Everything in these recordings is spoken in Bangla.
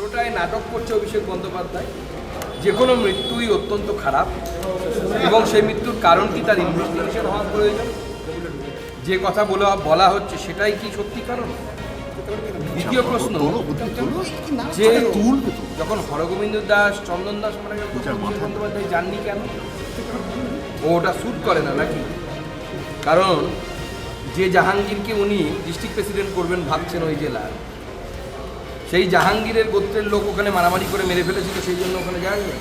পুরোটাই নাটক করছে অভিষেক বন্দ্যোপাধ্যায়। যে কোনো মৃত্যুই অত্যন্ত খারাপ এবং সেই মৃত্যুর কারণ কি তার ইনভেস্টিগেশন হওয়া প্রয়োজন? যে কথা বলা বলা হচ্ছে সেটাই কি সত্যি কারণ? দ্বিতীয় প্রশ্ন যে যখন হরগোবিন্দ দাস চন্দন দাস অভিষেক বন্দ্যোপাধ্যায় যাননি কেন? ও ওটা শ্যুট করে না নাকি? কারণ যে জাহাঙ্গীরকে উনি ডিস্ট্রিক্ট প্রেসিডেন্ট করবেন ভাবছেন ওই জেলার সেই জাহাঙ্গীরের গোত্রের লোক ওখানে মারামারি করে মেরে ফেলেছিল, সেই জন্য ওখানে যায়নি।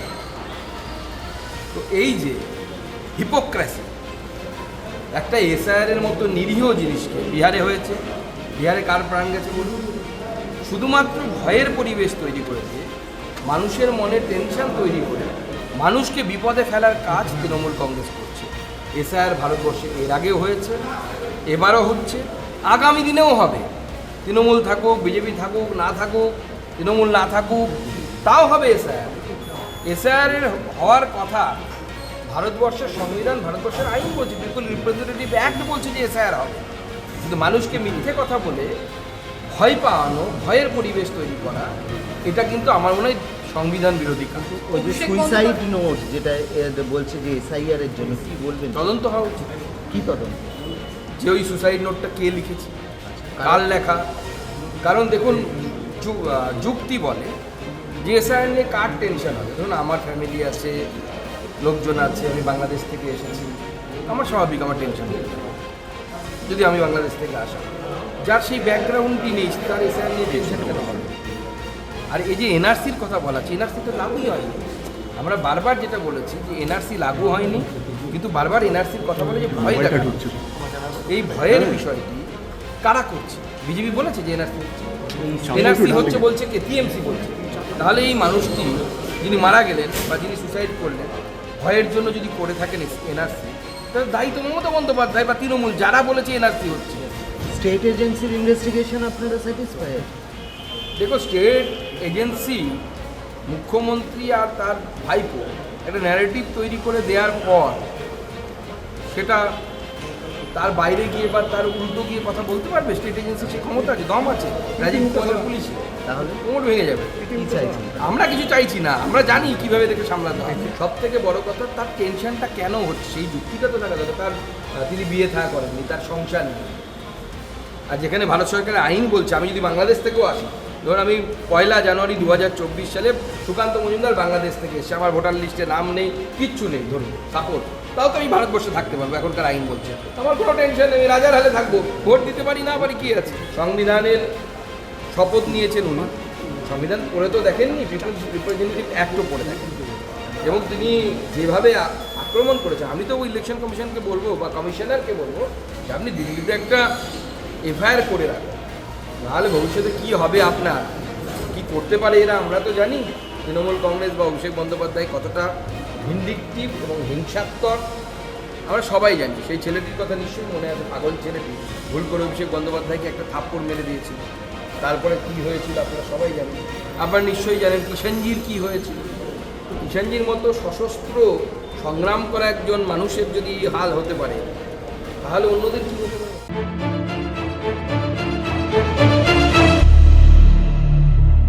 তো এই যে হিপোক্রাসি একটা এসআইআর এর মতো নিরীহ জিনিসকে বিহারে হয়েছে, বিহারে কার প্রাণ গেছে বলুন? শুধুমাত্র ভয়ের পরিবেশ তৈরি করেছে মানুষের মনে টেনশন তৈরি করে মানুষকে বিপদে ফেলার কাজ তৃণমূল কংগ্রেস করছে। এসআইআর ভারতবর্ষে এর আগেও হয়েছে, এবারও হচ্ছে, আগামী দিনেও হবে। তৃণমূল থাকুক বিজেপি থাকুক না থাকুক তৃণমূল না থাকুক তাও হবে এসআইআর। এসআইআর হওয়ার কথা ভারতবর্ষের সংবিধান ভারতবর্ষের আইন বলছে পিপুল রিপ্রেজেন্টেটিভ অ্যাক্ট বলছে যে এসআইআর হবে। কিন্তু মানুষকে মিথ্যে কথা বলে ভয় পাওয়ানো ভয়ের পরিবেশ তৈরি করা এটা কিন্তু আমার মনে হয় সংবিধান বিরোধী। কাজ ওই যে সুইসাইড নোট যেটা বলছে যে এসআইআর এর জন্য কি বলবেন? তদন্ত হওয়া উচিত। কি তদন্ত? যে ওই সুসাইড নোটটা কে লিখেছে? কার? লেখা? কারণ দেখুন যুক্তি বলে যে নিয়ে কার টেনশন হবে? ধরুন আমার ফ্যামিলি আছে লোকজন আছে আমি বাংলাদেশ থেকে এসেছি আমার স্বাভাবিক আমার টেনশন যদি আমি বাংলাদেশ থেকে আসা যার সেই ব্যাকগ্রাউন্ডটি নেই তার এসআইআর নিয়ে টেনশন কেন হবে? আর এই যে এনআরসির কথা বলা হচ্ছে এনআরসি তো লাগুই হয়নি। আমরা বারবার যেটা বলেছি যে এনআরসি লাগু হয়নি কিন্তু বারবার এনআরসির কথা বলে যে ভয় দেখা এই ভয়ের বিষয়টি কারা করছে? বিজেপি বলেছে যে এনআরসি হচ্ছে। এনআরসি হচ্ছে বলছে কে টিএমসি বলছে। তাহলে এই মানুষটি যিনি মারা গেলেন বা যিনি সুসাইড করলেন ভয়ের জন্য যদি করে থাকেন এনআরসি তাহলে দায়ী তো মমতা বন্দ্যোপাধ্যায় বা তৃণমূল যারা বলেছে এনআরসি হচ্ছে। স্টেট এজেন্সির ইনভেস্টিগেশন আপনারা স্যাটিসফাইড দেখো স্টেট এজেন্সি মুখ্যমন্ত্রী আর তার ভাইপো একটা ন্যারেটিভ তৈরি করে দেওয়ার পর সেটা তার বাইরে গিয়ে বা তার উল্টো গিয়ে কথা বলতে পারবে? স্টেট এজেন্সি সে ক্ষমতা আছে দম আছে। রাজীব কুমার পুলিশ। তাহলে কোমর ভেঙে যাবে। আমরা কিছু চাইছি না। আমরা জানি কীভাবে দেখে সামলাতে হবে সব থেকে বড় কথা তার টেনশনটা কেন হচ্ছে? সেই যুক্তিটা তো দেখা যাবে তার তিনি বিয়ে থাকা করেননি তার সংসার নেই। আর যেখানে ভারত সরকারের আইন বলছে আমি যদি বাংলাদেশ থেকেও আসি ধরুন আমি পয়লা জানুয়ারি দু হাজার চব্বিশ সালে সুকান্ত মজুমদার বাংলাদেশ থেকে এসে আমার ভোটার লিস্টে নাম নেই, কিচ্ছু নেই, ধরুন সাপোর্ট তাও তো আমি ভারতবর্ষে থাকতে পারব, এখনকার আইন বলছে। আমার কোনো টেনশন নেই রাজার হালে থাকব। ভোট দিতে পারি না পারি কি আছে? সংবিধানের শপথ নিয়েছেন উনি। সংবিধান পড়ে তো দেখেননি রিপ্রেজেন্টেটিভ অ্যাক্টও পড়ে দেখেন এবং তিনি যেভাবে আক্রমণ করেছেন, আমি তো ওই ইলেকশন কমিশনকে বলব বা কমিশনারকে বলব যে আপনি দিল্লিতে একটা এফআইআর করে রাখুন। নাহলে ভবিষ্যতে কি হবে আপনার? কি করতে পারে এরা আমরা তো জানি। তৃণমূল কংগ্রেস বা অভিষেক বন্দ্যোপাধ্যায় কতটা ভিন্ডিকটিভ এবং হিংসাত্মক, আমরা সবাই জানি। সেই ছেলেটির কথা নিশ্চয়ই মনে আছে, পাগল ছেলেটি। ভুল করে অভিষেক বন্দ্যোপাধ্যায়কে একটা থাপ্পড় মেরে দিয়েছিল। তারপরে কি হয়েছিল আপনারা সবাই জানেন। আপনারা নিশ্চয়ই জানেন কিষাণজির কি হয়েছিল কিষাণজির মতো সশস্ত্র সংগ্রাম করা একজন মানুষের যদি হাল হতে পারে, তাহলে অন্যদের কি হতে পারে?